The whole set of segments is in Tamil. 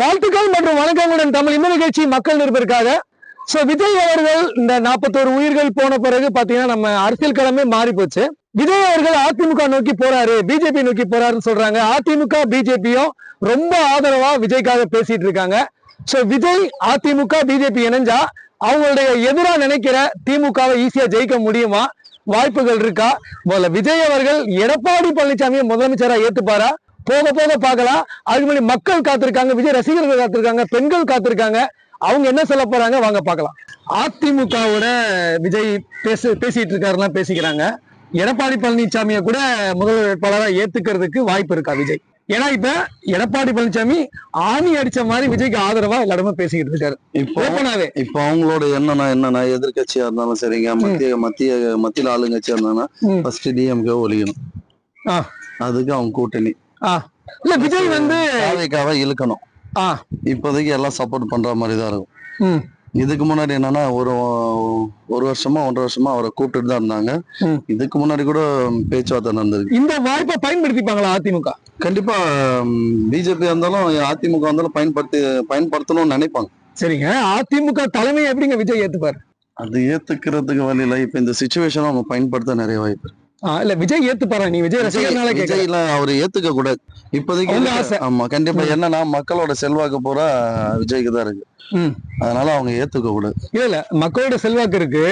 வாழ்த்துக்கள் மற்றும் வணக்கங்களுடன் தமிழ் இந்த நிகழ்ச்சி மக்கள் நிருப்பிற்காக சோ விஜய் அவர்கள் இந்த நாற்பத்தோரு உயிர்கள் போன பிறகு பாத்தீங்கன்னா நம்ம அரசியல் களமே மாறி போச்சு விஜய் அவர்கள் அதிமுக நோக்கி போறாரு பிஜேபி நோக்கி போறாருன்னு சொல்றாங்க. அதிமுக பிஜேபியும் ரொம்ப ஆதரவா விஜய்க்காக பேசிட்டு இருக்காங்க. சோ விஜய் அதிமுக பிஜேபி இணைஞ்சா அவங்களுடைய எதிரா நினைக்கிற திமுகவை ஈஸியா ஜெயிக்க முடியுமா? வாய்ப்புகள் இருக்கா? முதல்ல விஜய் அவர்கள் எடப்பாடி பழனிசாமியை முதலமைச்சரா ஏத்துப்பாரா? போக போக பார்க்கலாம். அதுக்கு மக்கள் காத்திருக்காங்க விஜய் ரசிகர்கள் காத்திருக்காங்க பெண்கள் காத்திருக்காங்க. அவங்க என்ன சொல்ல போறாங்க வாங்க பார்க்கலாம். அதிமுகவோட விஜய் பேச பேசிட்டு இருக்காருலாம் பேசிக்கிறாங்க. எடப்பாடி பழனிசாமியை கூட முதல்வர் வேட்பாளரா ஏத்துக்கிறதுக்கு வாய்ப்பு இருக்கா விஜய்? ஏன்னா இப்ப எடப்பாடி பழனிசாமி ஆணி அடிச்ச மாதிரி விஜய்க்கு ஆதரவா எல்லாருமே பேசிக்கிட்டு இருக்காரு. இப்போ ஓப்பனாவே. இப்போ அவங்களோட என்னன்னா என்னன்னா எதிர்க்கட்சியா இருந்தாலும் சரிங்க மத்திய மத்திய மத்தியில ஆளுங்கட்சியா இருந்தாங்கன்னா. ஃபர்ஸ்ட் டிஎம்கே ஒழியணும். அதுக்கு அவங்க கூட்டணி. இல்ல விஜய் வந்து தேவைக்காக இழுக்கணும். இப்போதைக்கு எல்லாம் சப்போர்ட் பண்ற மாதிரி தான் இருக்கும். இதுக்கு முன்னாடி என்னன்னா ஒரு ஒரு வருஷமா ஒன்றரை வருஷமா அவரை கூப்பிட்டுட்டு தான் இருந்தாங்க. இதுக்கு முன்னாடி கூட பேச்சுவார்த்தை நடந்திருக்கு. இந்த வாய்ப்பை பயன்படுத்திப்பாங்களா அதிமுக? கண்டிப்பா பிஜேபி இருந்தாலும் அதிமுக இருந்தாலும் பயன்படுத்தி பயன்படுத்தணும்னு நினைப்பாங்க. சரிங்க. அதிமுக தலைமை எப்படிங்க விஜய் ஏத்துப்பாரு? அது ஏத்துக்கிறதுக்கு வழியில இப்ப இந்த சுச்சுவேஷன் அவங்க பயன்படுத்த நிறைய வாய்ப்பு இருக்கு. இல்ல விஜய் ஏத்துப்பாரா நீ? விஜய் ரசிகர்னால விஜய்ல அவர் ஏத்துக்க கூடாது இப்போதைக்கு. ஆமா கண்டிப்பா. என்னன்னா மக்களோட செல்வாக்கு பூரா விஜய்க்கு தான் இருக்கு. அதனால அவங்க ஏத்துக்க கூடாது இல்ல இல்ல மக்களோட செல்வாக்கு இருக்கு.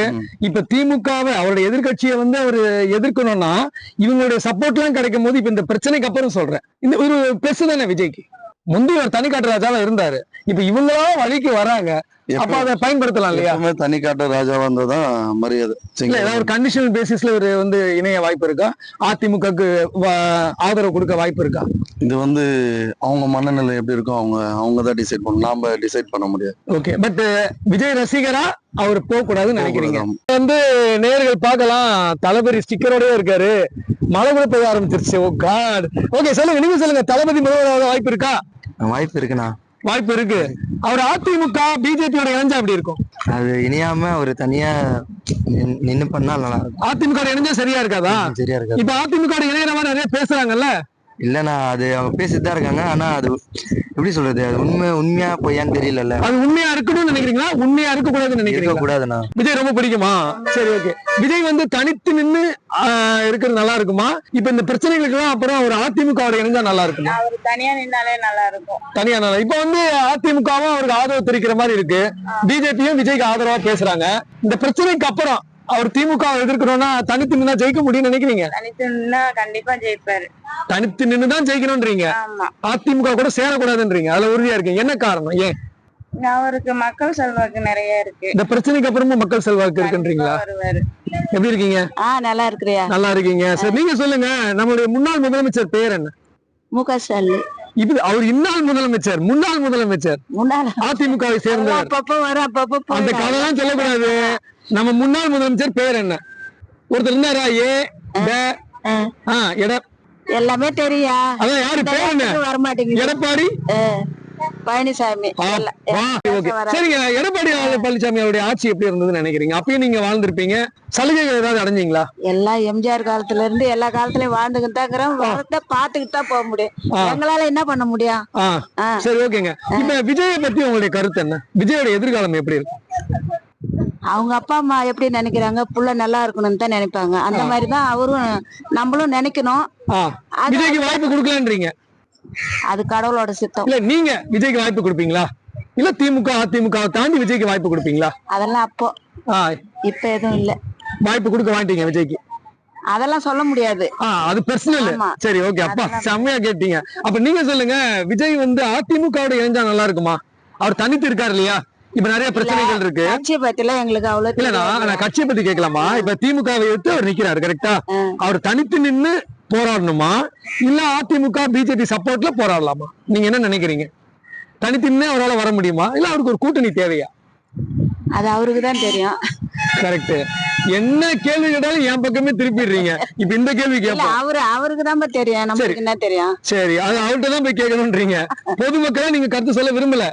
இப்ப திமுகவை அவருடைய எதிர்க்கட்சியை வந்து அவர் எதிர்க்கணும்னா இவங்களுடைய சப்போர்ட் எல்லாம் கிடைக்கும் போது இப்ப இந்த பிரச்சனைக்கு அப்புறம் சொல்றேன். இந்த ஒரு பிளஸ் தானே விஜய்க்கு? முந்தி ஒரு தனிக்காட்டு ராஜாவா இருந்தாரு. இப்ப இவங்களா வழிக்கு வராங்க. அப்ப அதை பயன்படுத்தலாம் இல்லையா? எப்பவுமே தனி காட்டு ராஜாவா இருந்தாதான் மரியாதை இல்ல சரிங்களா? ஏதாவது ஒரு கண்டிஷனல் பேசிஸ்ல ஒரு வந்து இணைய வாய்ப்பு இருக்கா? அதிமுகக்கு ஆதரவு கொடுக்க வாய்ப்பு இருக்கா? இது வந்து அவங்க மனநிலை எப்படி இருக்கும் அவங்க அவங்க தான் டிசைட் பண்ணணும் நாம டிசைட் பண்ண முடியாது. ஓகே பட் விஜய் ரசிகரா அவர் போக கூடாதுன்னு நினைக்கிறீங்க. வந்து நேர்கள் பார்க்கலாம் தளபதி ஸ்டிக்கரோடய இருக்காரு மழை கூட பெய்ய ஆரம்பிச்சிருச்சு. ஓ காட் ஓகே சொல்லுங்க நீங்க சொல்லுங்க தளபதி முதல்வராக வாய்ப்பு இருக்கா? வாய்ப்பு இருக்குண்ணா. வாய்ப்பு இருக்கு. அவர் அதிமுக பிஜேபியோட இணைஞ்சா அப்படி இருக்கும்? அது இணையாம ஒரு தனியா நின்- நின்னு பண்ணா நல்லா இருக்கும். அதிமுக இணைஞ்சா சரியா இருக்காதா? சரியா இருக்காது. இப்ப அதிமுக இணையற மாதிரி நிறைய பேசுறாங்கல்ல? இல்லண்ணா அது அவங்க பேசிட்டு தான் இருக்காங்க. ஆனா அது எப்படி சொல்றது அது உண்மை உண்மையா பொய்யான்னு தெரியலல்ல. அது உண்மையா இருக்கணும்னு நினைக்கிறீங்களா? உண்மையா இருக்க கூடாதுன்னு இருக்க நினைக்கிறீங்களா? கூடாதுண்ணா விஜய் ரொம்ப பிடிக்குமா? சரி ஓகே விஜய் வந்து தனித்து நின்னு ஆஹ், இருக்கிறது நல்லா இருக்குமா? இப்ப இந்த பிரச்சனைகளுக்கெல்லாம் அப்புறம் ஒரு அதிமுக வோட இணைஞ்சா நல்லா இருக்குமா? அவர் தனியா நின்னாலே நல்லா இருக்கும். தனியா நல்லா இப்ப வந்து அதிமுகவும் அவருக்கு ஆதரவு தெரிவிக்கிற மாதிரி இருக்கு. பிஜேபியும் விஜய்க்கு ஆதரவா பேசுறாங்க. இந்த பிரச்சனைக்கு அப்புறம் அவர் திமுக வை எதிர்க்கணும்னா தனித்து நின்னா ஜெயிக்க முடியும்னு நினைக்கிறீங்க? தனித்து நின்னா கண்டிப்பா ஜெயிப்பாரு. தனித்து நின்னு தான் ஜெயிக்கணும்ன்றீங்க அதிமுக கூட சேரக்கூடாதுன்றீங்க. அதுல உறுதியா இருக்கீங்க என்ன காரணம்? ஏன்? அவருக்கு மக்கள் செல்வாக்கு நிறைய இருக்கு. இந்த பிரச்சனைக்கு அப்புறமும் மக்கள் செல்வாக்கு இருக்குன்றீங்களா? எப்படி இருக்கீங்க? ஆ நல்லா இருக்கிறியா நல்லா இருக்கீங்க. சரி நீங்க சொல்லுங்க. நம்மளுடைய முன்னாள் முதலமைச்சர் பேர் என்ன? மு க ஸ்டாலின். இப்ப அவர் இன்னாள் முதலமைச்சர் முன்னாள் முதலமைச்சர். முன்னால அதிமுகவை சேர்ந்தவர். அப்பப்ப வர அப்பப்ப அந்த. கதைலாம் சொல்லக்கூடாது. நம்ம முன்னாள் முதலமைச்சர் பேர் என்ன? ஒருத்தர் இருந்தாரா? ஏ எல்லாமே தெரியா? அதான் யாரு? பேர் என்ன? வர மாட்டேங்குது எடப்பாடி? பழனிசாமி. சரிங்க எடப்பாடி பழனிசாமி அவருடைய ஆட்சி எப்படி இருந்ததுன்னு நினைக்கிறீங்க? அப்பயும் நீங்க வாழ்ந்திருப்பீங்க. சலுகைகள் ஏதாவது அடைஞ்சீங்களா? எல்லாம் எம்ஜிஆர் காலத்துல இருந்து எல்லா காலத்துலயும் வாழ்ந்துகிட்டு தான் இருக்கிறோம் வரத பாத்துக்கிட்டு தான் போக முடியும். எங்களால என்ன பண்ண முடியும். சரி ஓகேங்க. இப்ப விஜயை பத்தி உங்களுடைய கருத்து என்ன? விஜயோட எதிர்காலம் எப்படி இருக்கும் அவங்க அப்பா அம்மா எப்படி நினைக்கிறாங்க? புள்ள நல்லா இருக்கணும்னு தான் நினைப்பாங்க. அந்த மாதிரி தான் அவரும் நம்மளும் நினைக்கணும். விஜய்க்கு வாய்ப்பு கொடுக்கலன்றீங்க. அது கடவுளோட சித்தம். இல்ல நீங்க விஜய்க்கு வாய்ப்பு கொடுப்பீங்களா? இல்ல திமுக அதிமுக தாண்டி விஜய்க்கு வாய்ப்பு கொடுப்பீங்களா? அதெல்லாம் அப்போ. இப்ப எதுவும் இல்ல. வாய்ப்பு கொடுக்க மாட்டீங்க விஜய்க்கு? அதெல்லாம் சொல்ல முடியாது. அது பர்சனல் ஆமா. சரி ஓகே அப்பா செம்மையா கேட்டீங்க. அப்ப நீங்க சொல்லுங்க விஜய் வந்து அதிமுகவோட இணைஞ்சா நல்லா இருக்குமா? அவர் தனித்து இருக்காரு இல்லையா? இப்ப நிறைய பிரச்சனைகள் இருக்கு. கட்சியை பத்தி எல்லாம் எங்களுக்கு அவ்வளவு தெரியாது. நான் கட்சியை பத்தி கேட்கலாமா இப்ப திமுகவை எடுத்து அவர் நிக்கிறாரு கரெக்டா. அவர் தனித்து நின்னு போராடணுமா? இல்ல அதிமுக பிஜேபி சப்போர்ட்ல போராடலாமா? நீங்க என்ன நினைக்கிறீங்க? தனித்து நின்று அவரால் வர முடியுமா? இல்ல அவருக்கு ஒரு கூட்டணி தேவையா? அது அவருக்கு தான் தெரியும். கரெக்ட் என்ன கேள்வி கேட்டாலும் என் பக்கமே திருப்பிடுறீங்க. இப்ப இந்த கேள்வி இல்ல கேட்போம் அவரு அவருக்கு தான் தெரியும். நமக்கு என்ன தெரியும்? சரி அது அவர்கிட்ட தான் போய் கேட்கணும்ன்றீங்க. பொதுமக்களா நீங்க கருத்து சொல்ல விரும்பல.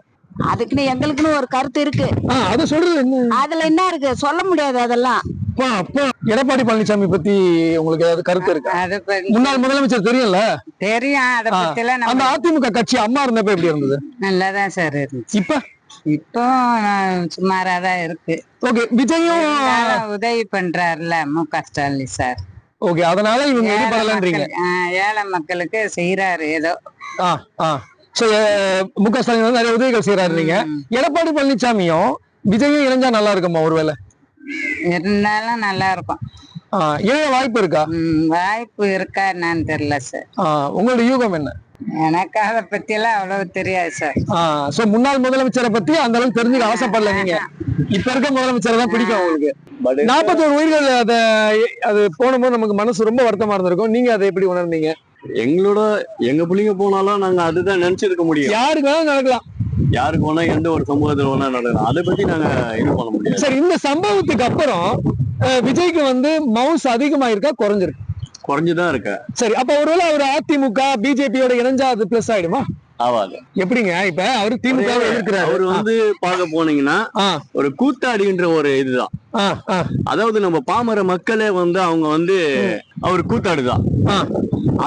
அதுக்குன்னு எங்களுக்குன்னு ஒரு கருத்து இருக்கு. அதை சொல்றது அதுல என்ன இருக்கு? சொல்ல முடியாது அதெல்லாம். எடப்பாடி பழனிசாமி பத்தி உங்களுக்கு ஏதாவது கருத்து இருக்கா? முன்னாள் முதலமைச்சர் தெரியும்ல? தெரியும். அத பத்தி அந்த அதிமுக கட்சி அம்மா இருந்தப்ப எப்படி இருந்தது? நல்லாதான் சார் இப்ப? இப்போ சுமாராதான் இருக்கு. ஓகே விஜயும் உதவி பண்றாருல மு க ஸ்டாலின் சார் ஓகே அதனால இவங்க ஏழை மக்களுக்கு செய்யறாரு ஏதோ. மு க ஸ்டாலின் வந்து நிறைய உதவிகள் செய்யறாரு நீங்க. எடப்பாடி பழனிசாமியும் விஜயும் இணைஞ்சா நல்லா இருக்குமா ஒருவேளை? இருந்தாலும் நல்லா இருக்கும். இணைய வாய்ப்பு இருக்கா? வாய்ப்பு இருக்கா என்னன்னு தெரியல சார். உங்களோட யூகம் என்ன? எனக்கு அதை பத்தி எல்லாம் அவ்வளவு தெரியாது சார். சோ முன்னாள் முதலமைச்சரை பத்தி அந்த அளவுக்கு தெரிஞ்சுக்க ஆசைப்படல நீங்க. இப்ப இருக்க முதலமைச்சரை தான் பிடிக்கும் உங்களுக்கு. நாற்பத்தோரு உயிர்கள் அத அது போனபோது நமக்கு மனசு ரொம்ப வருத்தமா இருந்திருக்கும். நீங்க அதை எப்படி உணர்ந்தீங்க? எங்களோட எங்க பிள்ளைங்க போனாலும் நாங்க அதுதான் நினைச்சிருக்க முடியும். யாருக்கு வேணாலும் நடக்கலாம். யாருக்கு வேணா எந்த ஒரு சமூகத்துல வேணா நடக்கலாம். அதை பத்தி நாங்க இது பண்ண முடியாது. சரி இந்த சம்பவத்துக்கு அப்புறம் விஜய்க்கு வந்து மவுஸ் அதிகமாயிருக்கா குறைஞ்சிருக்கு? குறைஞ்சுதான் இருக்க. சரி அப்ப ஒருவேளை அவர் அதிமுக பிஜேபியோட இணைஞ்சா அது பிளஸ் ஆயிடுமா? ஆவாது. எப்படிங்க? இப்ப அவர் திமுக அவர் வந்து பார்க்க போனீங்கன்னா ஒரு கூத்தாடின்ற ஒரு இதுதான். அதாவது நம்ம பாமர மக்களே வந்து அவங்க வந்து அவர் கூத்தாடுதான்.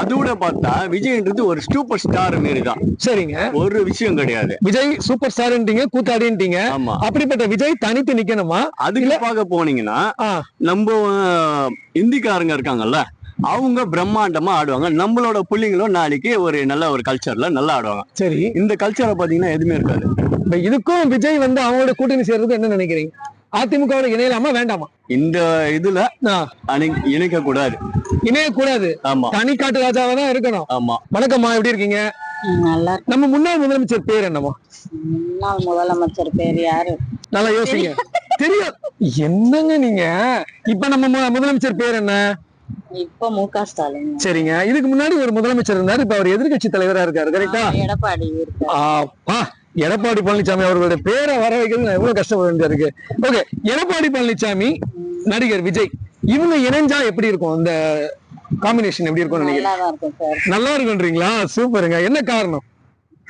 அதோட பார்த்தா விஜய்ன்றது ஒரு சூப்பர் ஸ்டார் மாரி தான் சரிங்க. ஒரு விஷயம் கிடையாது. விஜய் சூப்பர் ஸ்டார்ன்றீங்க கூத்தாடின்றீங்க ஆமா. அப்படிப்பட்ட விஜய் தனித்து நிக்கணுமா? அதுக்கு பார்க்க போனீங்கன்னா நம்ம இந்திக்காரங்க இருக்காங்கல்ல அவங்க பிரம்மாண்டமா ஆடுவாங்க. நம்மளோட புள்ளிங்களும் நாளைக்கு ஒரு நல்ல ஒரு கல்ச்சர்ல நல்லா ஆடுவாங்க. சரி. இந்த கல்ச்சரை பாத்தீங்கன்னா எதுவுமே இருக்காது. இப்ப இதுக்கும் விஜய் வந்து அவங்களோட கூட்டணி சேர்றது என்ன நினைக்கிறீங்க? அதிமுகவோட இணையலாமா வேண்டாமா? இந்த இதுல இணைக்க கூடாது இணையக்கூடாது. ஆமா. தனி காட்டு ராஜாவா தான் இருக்கணும். ஆமா. வணக்கம்மா எப்படி இருக்கீங்க? நல்லா நம்ம முன்னாள் முதலமைச்சர் பேர் என்னம்மா? முன்னாள் முதலமைச்சர் பேர் யாரு? நல்லா யோசிங்க. தெரியும். என்னங்க நீங்க? இப்ப நம்ம மு- முதலமைச்சர் பேர் என்ன? இப்ப மு க ஸ்டாலின். சரிங்க. இதுக்கு முன்னாடி ஒரு முதலமைச்சர் இருந்தாரு. இப்ப அவர் எதிர்க்கட்சி தலைவரா இருக்காரு. கரெக்டா எடப்பாடி எடப்பாடி பழனிசாமி அவர்களுடைய பேரை வர வைக்கிறது நான் எவ்வளவு கஷ்டப்பட வேண்டியதா இருக்கு ஓகே எடப்பாடி பழனிசாமி நடிகர் விஜய் இவங்க இணைஞ்சா எப்படி இருக்கும்? இந்த காம்பினேஷன் எப்படி நினைக்கிறேன் இருக்கும் சார். நல்லா இருக்குன்றீங்களா? சூப்பருங்க. என்ன காரணம்?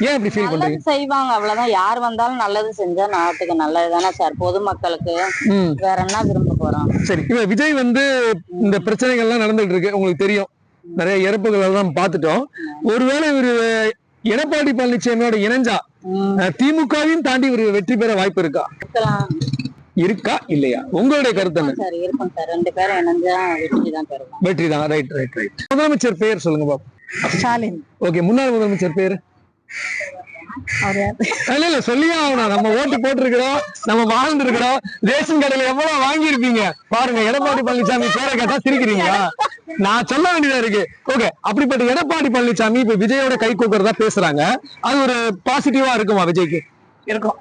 ஏன் இப்படி ஃபீல் பண்றீங்க? செய்வாங்க அவ்வளவுதான். யார் வந்தாலும் நல்லது செஞ்சா நாட்டுக்கு நல்லது தானே சார். பொதுமக்களுக்கு வேற என்ன விரும்ப போறோம்? சரி இப்ப விஜய் வந்து இந்த பிரச்சனைகள்லாம் நடந்துட்டு இருக்கு. உங்களுக்கு தெரியும். நிறைய இறப்புகள் எல்லாம் பார்த்துட்டோம். ஒருவேளை இவரு எடப்பாடி பழனிசாமியோட இணைஞ்சா திமுகவையும் தாண்டி ஒரு வெற்றி பெற வாய்ப்பு இருக்கா? இருக்கா இல்லையா? உங்களுடைய கருத்து என்ன? சார் இருக்கும் சார். ரெண்டு பேரும் இணைஞ்சா வெற்றி தான் பெறுவோம். வெற்றி தான். ரைட் ரைட் ரைட் முதலமைச்சர் பேர் சொல்லுங்க பாப்போம். ஸ்டாலின். ஓகே முன்னாள் முதலமைச்சர் பேர் இல்ல இல்ல சொல்லியே ஆகணும். நம்ம ஓட்டு போட்டிருக்கிறோம் நம்ம வாழ்ந்து இருக்கிறோம் ரேஷன் கடையில எவ்வளவு வாங்கியிருப்பீங்க? பாருங்க எடப்பாடி பழனிசாமி பேரை கேட்டா சிரிக்கிறீங்களா? நான் சொல்ல வேண்டியதா இருக்கு. ஓகே அப்படிப்பட்ட எடப்பாடி பழனிசாமி இப்ப விஜயோட கை கூக்குறதா பேசுறாங்க. அது ஒரு பாசிட்டிவா இருக்குமா விஜய்க்கு? இருக்கும்.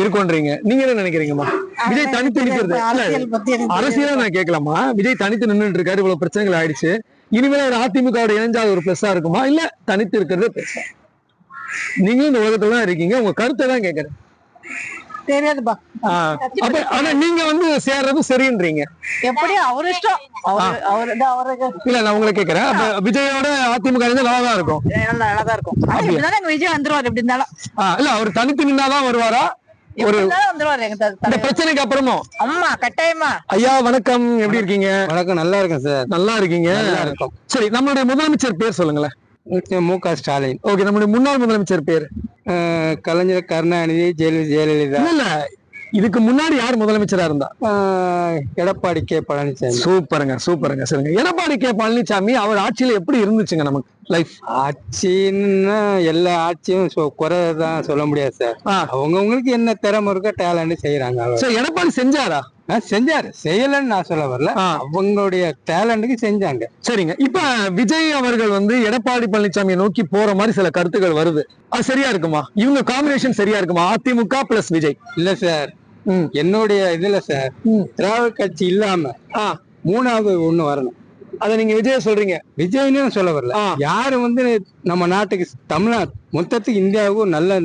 இருக்கும்ன்றீங்க. நீங்க என்ன நினைக்கிறீங்கம்மா? விஜய் தனித்து நிக்கிறது. அரசியலா நான் கேட்கலாமா? விஜய் தனித்து நின்னுட்டு இருக்காரு இவ்வளவு பிரச்சனைகள் ஆயிடுச்சு. இனிமேல் ஒரு அதிமுக இணைஞ்சா ஒரு பிளஸ்ஸா இருக்குமா? இல்ல தனித்து இருக்கிறது நீங்களும் இந்த உலகத்துல தான் இருக்கீங்க. உங்க கருத்தை தான் கேட்கறேன். தெரியாதுப்பா. ஆனா நீங்க வந்து சேர்றது சரின்றீங்க. எப்படி? அவர் இஷ்டம் இல்ல நான் உங்களை கேட்கறேன் அப்ப விஜயோட அதிமுக நல்லா தான் இருக்கும். நல்லா தான் இருக்கும். எங்க விஜய் வந்துருவாரு எப்படி இருந்தாலும். இல்ல அவர் தனித்து நின்னாதான் வருவாரா? ஒரு. பிரச்சனைக்கு அப்புறமும் அம்மா கட்டாயமா. ஐயா வணக்கம். எப்படி இருக்கீங்க? வணக்கம் நல்லா இருக்கேன் சார். நல்லா இருக்கீங்க. சரி நம்மளுடைய முதலமைச்சர் பேர் சொல்லுங்களேன். மு க ஸ்டாலின். ஓகே நம்மளுடைய முன்னாள் முதலமைச்சர் பேர் கலைஞர் கருணாநிதி ஜெயல ஜெயலலிதா. இல்ல இதுக்கு முன்னாடி யார் முதலமைச்சரா இருந்தா? எடப்பாடி கே பழனிசாமி சூப்பருங்க சூப்பருங்க சரிங்க. எடப்பாடி கே பழனிசாமி அவர் ஆட்சியில எப்படி இருந்துச்சுங்க நமக்கு லைஃப்? ஆட்சின்னா எல்லா ஆட்சியும் குறை தான் சொல்ல முடியாது சார். அவங்கவுங்களுக்கு என்ன திறமை இருக்கோ டேலண்ட் செய்யறாங்க சரி எடப்பாடி செஞ்சாரா? செஞ்சாரு. செய்யலன்னு நான் சொல்ல வரல. அவங்களுடைய டேலண்ட்டுக்கு செஞ்சாங்க. சரிங்க. இப்ப விஜய் அவர்கள் வந்து எடப்பாடி பழனிசாமியை நோக்கி போற மாதிரி சில கருத்துக்கள் வருது. அது சரியா இருக்குமா? இவங்க காம்பினேஷன் சரியா இருக்குமா? அதிமுக பிளஸ் விஜய். இல்ல சார். என்னுடைய இதுல சார். திராவிட கட்சி இல்லாம மூணாவது ஒண்ணு வரணும். அத நீங்க விஜய சொல்றீங்க. விஜய்னு சொல்ல வரல. யாரு வந்து நம்ம நாட்டுக்கு தமிழ்நாடு மொத்தத்துக்கு இந்தியாவுக்கு நல்ல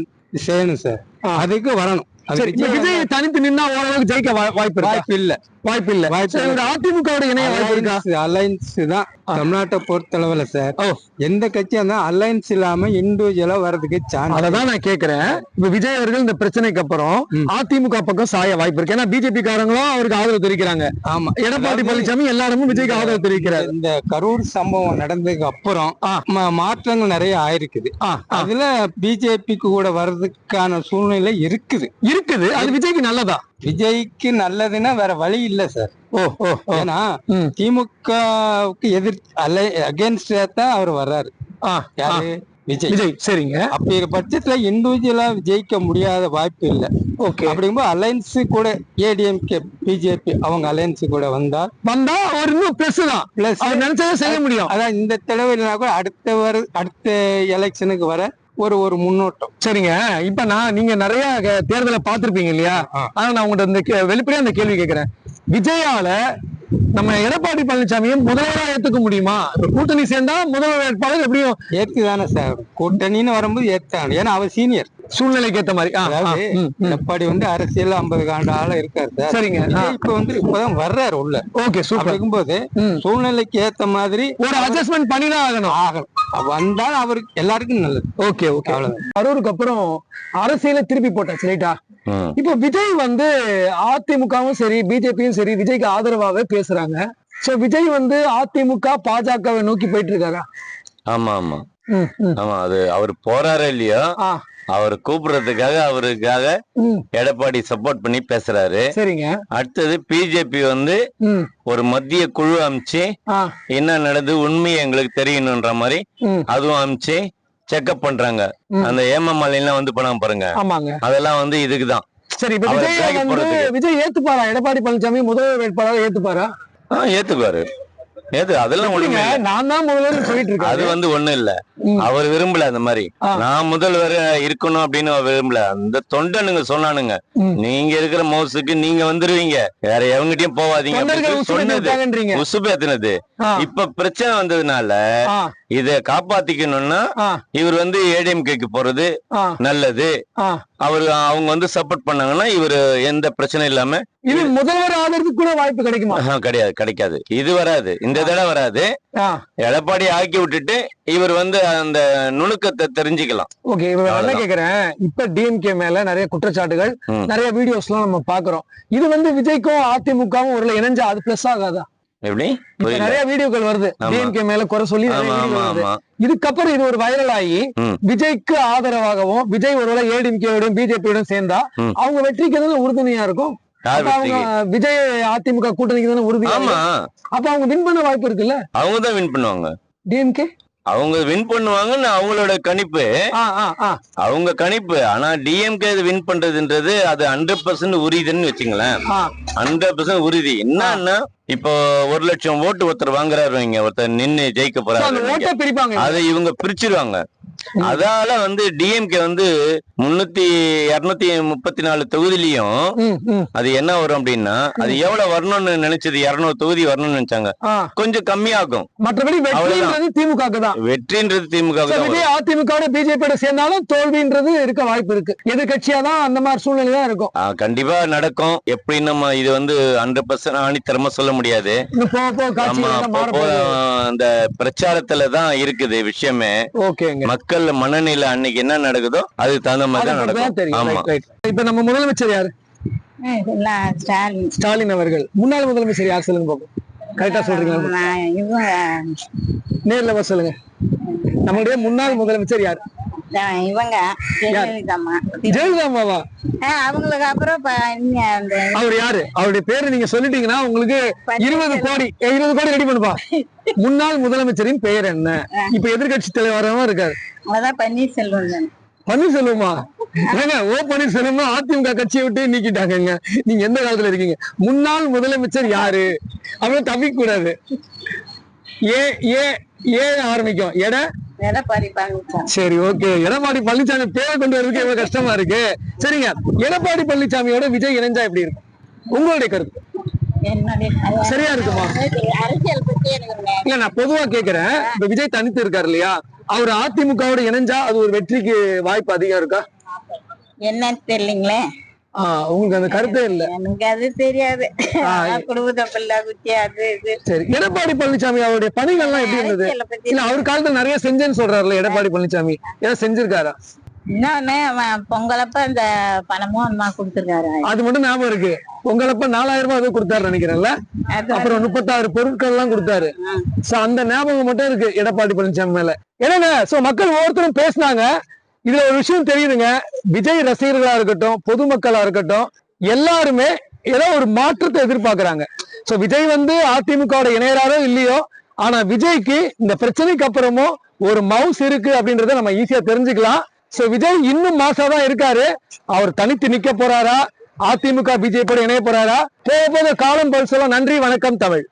செய்யணும் சார். அதுக்கு வரணும். சரி விஜய் தனித்து நின்னா ஓரளவுக்கு ஜெயிக்க வாய்ப்பு வாய்ப்பு இல்ல. வாய்ப்பு இல்ல. வாய்ப்பு அதிமுகவோட இணைய வாய்ப்பு இருக்கா? அலைன்ஸ் தான். தமிழ்நாட்டை பொறுத்தளவுல சார். எந்த கட்சியா இருந்தா அலைன்ஸ் இல்லாம இண்டிவிஜுவலா வர்றதுக்கு சான்ஸ் அததான் நான் கேக்குறேன். இப்ப விஜய் அவர்கள் இந்த பிரச்சனைக்கு அப்புறம். அதிமுக பக்கம் சாய வாய்ப்பு இருக்கு. ஏன்னா பிஜேபி காரங்களும் அவருக்கு ஆதரவு தெரிவிக்கிறாங்க. ஆமா. எடப்பாடி பழனிசாமி எல்லாருமே விஜய்க்கு ஆதரவு தெரிவிக்கிறாரு. இந்த கரூர் சம்பவம் நடந்ததுக்கு அப்புறம் மாற்றங்கள் நிறைய ஆயிருக்குது. அதுல பிஜேபிக்கு கூட வர்றதுக்கான சூழ்நிலை இருக்குது. இருக்குது. அது விஜய்க்கு நல்லதா? விஜய்க்கு நல்லதுன்னா வேற வழி இல்ல சார். ஓ ஓ. ஏன்னா. திமுகவுக்கு எதிர் அலை அகேன்ஸ்டா தான் அவர் வர்றாரு. யாரு? விஜய். விஜய் சரிங்க. அப்படி பட்சத்துல இண்டிவிஜுவலா ஜெயிக்க முடியாத வாய்ப்பு இல்ல. ஓகே. அப்படிங்கும்போது அலைன்ஸ் கூட ஏடிஎம்கே பிஜேபி அவங்க அலைன்ஸ் கூட வந்தால் வந்தா அவர் இன்னும் பிளஸ் தான். பிளஸ் நினைச்சதை செய்ய முடியும். அதான் இந்த தடவை இல்லைனா கூட அடுத்த வர அடுத்த எலெக்ஷனுக்கு வர ஒரு ஒரு முன்னோட்டம். சரிங்க. இப்ப நான் நீங்க நிறைய தேர்தலை பார்த்திருப்பீங்க இல்லையா. ஆனா நான் உங்கள்ட்ட இந்த வெளிப்படையா அந்த கேள்வி கேட்கிறேன் விஜயால நம்ம எடப்பாடி பழனிசாமியை முதல்வரா ஏத்துக்க முடியுமா? இப்ப கூட்டணி சேர்ந்தா முதல்வர் வேட்பாளர் எப்படியும் ஏத்துதானே சார். கூட்டணின்னு வரும்போது ஏத்தாங்க. ஏன்னா அவர் சீனியர் சூழ்நிலைக்கு ஏத்த மாதிரி. அதாவது. எடப்பாடி வந்து அரசியல் ஐம்பது ஆண்டு ஆளா இருக்காரு சார். சரிங்க. இப்ப வந்து இப்பதான் வர்றாரு உள்ள. Okay super. இருக்கும்போது. சூழ்நிலைக்கு ஏத்த மாதிரி ஒரு அட்ஜஸ்ட்மெண்ட் பண்ணிதான் ஆகணும். ஆகணும். வந்தால் அவருக்கு எல்லாருக்கும் நல்லது. Okay okay. அவ்வளவுதான். கரூருக்கு அப்புறம் அரசியல திருப்பி போட்டாச்சு ரைட்டா. இப்போ விஜய் வந்து அதிமுகவும் சரி பிஜேபியும் சரி விஜய்க்கு ஆதரவாவே பேசுறாங்க. சோ விஜய் வந்து அதிமுக பாஜகவை நோக்கி போயிட்டு இருக்காரா ஆமா. ஆமா. ஆமா அது அவர் போறாரோ இல்லையோ அவர் கூப்பிடுறதுக்காக அவருக்காக எடப்பாடி சப்போர்ட் பண்ணி பேசுறாரு. சரிங்க. அடுத்தது பிஜேபி வந்து ஒரு மத்திய குழு அமைச்சு என்ன நடந்து உண்மையை எங்களுக்கு தெரியணுன்ற மாதிரி அதுவும் அமைச்சு செக்அப் பண்றாங்க. அந்த ஏமமலைலாம் வந்து பண்ணாம பாருங்க. ஆமாங்க. அதெல்லாம் வந்து இதுக்குதான். சரி இப்ப விஜய் வந்து. விஜய் ஏத்துப்பாரா? எடப்பாடி பழனிசாமி முதல்வர் வேட்பாளர் ஏத்துப்பாரா? ஆ, ஏத்துக்குவாரு. ஏத்து அதெல்லாம்? ஒண்ணுமே. நான் தான் முதல்வர் சொல்லிட்டு அது இருக்கேன் வந்து ஒண்ணும் இல்ல. அவர் விரும்பல அந்த மாதிரி. நான் முதல்வர் இருக்கணும் அப்படின்னு விரும்பல. அந்த தொண்டனுங்க சொன்னானுங்க. நீங்க இருக்கிற மவுசுக்கு நீங்க வந்துருவீங்க. வேற எவங்கிட்டயும் போவாதீங்க சொன்னது. உசுபேத்தினது இப்ப பிரச்சனை வந்ததுனால இத காப்பாத்திக்கணும்னா இவர் வந்து ஏடிஎம்கேக்கு போறது நல்லது. அவர் அவங்க வந்து சப்போர்ட் பண்ணாங்கன்னா இவரு எந்த பிரச்சனை இல்லாம இது முதல்வர் ஆதரவுக்கு கூட வாய்ப்பு கிடைக்குமா? கிடையாது கிடைக்காது. இது வராது. இந்த தடவை வராது. எடப்பாடி ஆக்கி விட்டுட்டு இவர் வந்து அந்த நுணுக்கத்தை தெரிஞ்சுக்கலாம். ஓகே நான் என்ன. கேக்குறேன்? இப்ப டிஎம்கே மேல நிறைய குற்றச்சாட்டுகள். நிறைய வீடியோஸ் எல்லாம் நம்ம பாக்குறோம் இது வந்து விஜய்க்கும் அதிமுகவும் ஒரு இணைஞ்சா அது பிளஸ் ஆகாதா? எப்படி? நிறைய வீடியோக்கள் வருது. டிஎம்கே மேல குறை சொல்லி இதுக்கப்புறம் இது ஒரு வைரல் ஆகி. விஜய்க்கு ஆதரவாகவும் விஜய் ஒருவேளை ஏடிஎம்கேயோடையும் பிஜேபியோடும் சேர்ந்தா. அவங்க வெற்றிக்கு தானே உறுதுணையா இருக்கும். விஜய் அதிமுக கூட்டணிக்கு தானே உறுதியா ஆமா. அப்ப அவங்க வின் பண்ண வாய்ப்பு இருக்குல்ல? அவங்க தான் வின் பண்ணுவாங்க. டிஎம்கே அவங்க வின் பண்ணுவாங்கன்னு அவங்களோட கணிப்பு. அவங்க கணிப்பு. ஆனா டிஎம்கே வின் பண்றதுன்றது அது ஹண்ட்ரட் பர்சன்ட் உறுதின்னு வச்சுங்களேன். ஹண்ட்ரட் பர்சன்ட் உறுதி. என்னன்னா இப்போ ஒரு லட்சம் ஓட்டு ஒருத்தர் வாங்குறாரு வைங்க. ஒருத்தர் நின்னு ஜெயிக்க போறாரு அதை இவங்க பிரிச்சிருவாங்க. அதால வந்து டிஎம்கே வந்து முன்னூத்தி இருநூத்தி முப்பத்தி நாலு தொகுதியிலையும். அது என்ன வரும் அப்படின்னா அது எவ்வளவு வரணும்னு நினைச்சது? இருநூறு தொகுதி வரணும்னு நினைச்சாங்க. கொஞ்சம் கம்மியாகும். மற்றபடி வெற்றின்றது திமுக தான். வெற்றின்றது திமுக அதிமுக பிஜேபியோட சேர்ந்தாலும் தோல்வின்றது இருக்க வாய்ப்பு இருக்கு. எதிர்கட்சியா தான் அந்த மாதிரி சூழ்நிலை தான் இருக்கும். கண்டிப்பா நடக்கும். எப்படி நம்ம இது வந்து ஹண்ட்ரட் பர்சன்ட் ஆணித்தரமா சொல்ல முடியாது. அந்த பிரச்சாரத்துல தான் இருக்குது விஷயமே. ஓகேங்க. மக்கள் மனநிலை அன்னைக்கு என்ன நடக்குதோ அதுக்கு தகுந்த மாதிரி தான் நடக்கும். ஆமா. இப்ப நம்ம முதலமைச்சர் யாரு? ஸ்டாலின். ஸ்டாலின் அவர்கள். முன்னாள் முதலமைச்சர் யார் சொல்லுங்க பாப்போம். கரெக்டா சொல்றீங்களா? நேர்ல வர சொல்லுங்க. நம்மளுடைய முன்னாள் முதலமைச்சர் யார்? இவங்க அவங்களுக்கு அப்புறம் அவர் யாரு? அவருடைய பேரை நீங்க சொல்லிட்டீங்கன்னா உங்களுக்கு இருபது கோடி இருபது கோடி ரெடி பண்ணுப்பா. முன்னாள் முதலமைச்சரின் பெயர் என்ன? இப்ப எதிர்கட்சி தலைவராகவும் இருக்காரு. அதான் பன்னீர்செல்வம். பன்னீர்செல்வமா? ஏங்க ஓ பன்னீர்செல்வம் ஆதிமுக கட்சியை விட்டு நீக்கிட்டாங்கங்க. நீங்க எந்த காலத்துல இருக்கீங்க? முன்னாள் முதலமைச்சர் யாரு? அப்படின்னு தப்பிக்க கூடாது ஏ ஏ ஏ ஆரம்பிக்கும். எட? சரி ஓகே. எடப்பாடி பழனிசாமி பேரை கொண்டு வரதுக்கு எவ்வளவு கஷ்டமா இருக்கு? சரிங்க. எடப்பாடி பழனிசாமியோட விஜய் இணைஞ்சா எப்படி இருக்கும் உங்களுடைய கருத்து. சரியா இருக்குமா? இல்ல நான் பொதுவா கேக்குறேன். இப்ப விஜய் தனித்து இருக்காரு இல்லையா? அவர் அதிமுகவோட இணைஞ்சா அது ஒரு வெற்றிக்கு வாய்ப்பு அதிகம் இருக்கா? என்னன்னு தெரியலீங்களே? உங்களுக்கு அந்த கருத்தே இல்ல. எனக்கு அது தெரியாது. குடும்பத்தை பிள்ளை குட்டி அது இது. சரி எடப்பாடி பழனிசாமி அவருடைய பணிகள்லாம் எப்படி இருந்தது? இல்ல அவர் காலத்துல நிறைய செஞ்சேன்னு சொல்றாருல்ல எடப்பாடி பழனிசாமி. ஏதாவது செஞ்சிருக்காரா? இன்னொன்னு பொங்கலப்ப அந்த பணமும் அம்மா கொடுத்துருக்காரு. அது மட்டும் ஞாபகம் இருக்கு. உங்களப்ப நாலாயிரம் ரூபாய் கொடுத்தாரு நினைக்கிறேன்ல. அது அப்புறம் முப்பத்தாறு பொருட்கள் எல்லாம் கொடுத்தாரு சோ அந்த ஞாபகம் மட்டும் இருக்கு எடப்பாடி பழனிசாமி மேல. என்னங்க? சோ மக்கள் ஒவ்வொருத்தரும் பேசினாங்க. இதுல ஒரு விஷயம் தெரியுதுங்க. விஜய் ரசிகர்களா இருக்கட்டும் பொதுமக்களா இருக்கட்டும் எல்லாருமே ஏதோ ஒரு மாற்றத்தை எதிர்பார்க்கிறாங்க. சோ விஜய் வந்து அதிமுகவோட இணையறாரோ இல்லையோ ஆனா விஜய்க்கு இந்த பிரச்சனைக்கு அப்புறமும் ஒரு மவுஸ் இருக்கு அப்படின்றத நம்ம ஈஸியா தெரிஞ்சுக்கலாம். சோ விஜய் இன்னும் மாசாதான் இருக்காரு. அவர் தனித்து நிக்க போறாரா? அதிமுக பிஜேபி இணைய போறாரா? போக போக காலம் பரிசெல்லாம் நன்றி வணக்கம் தமிழ்.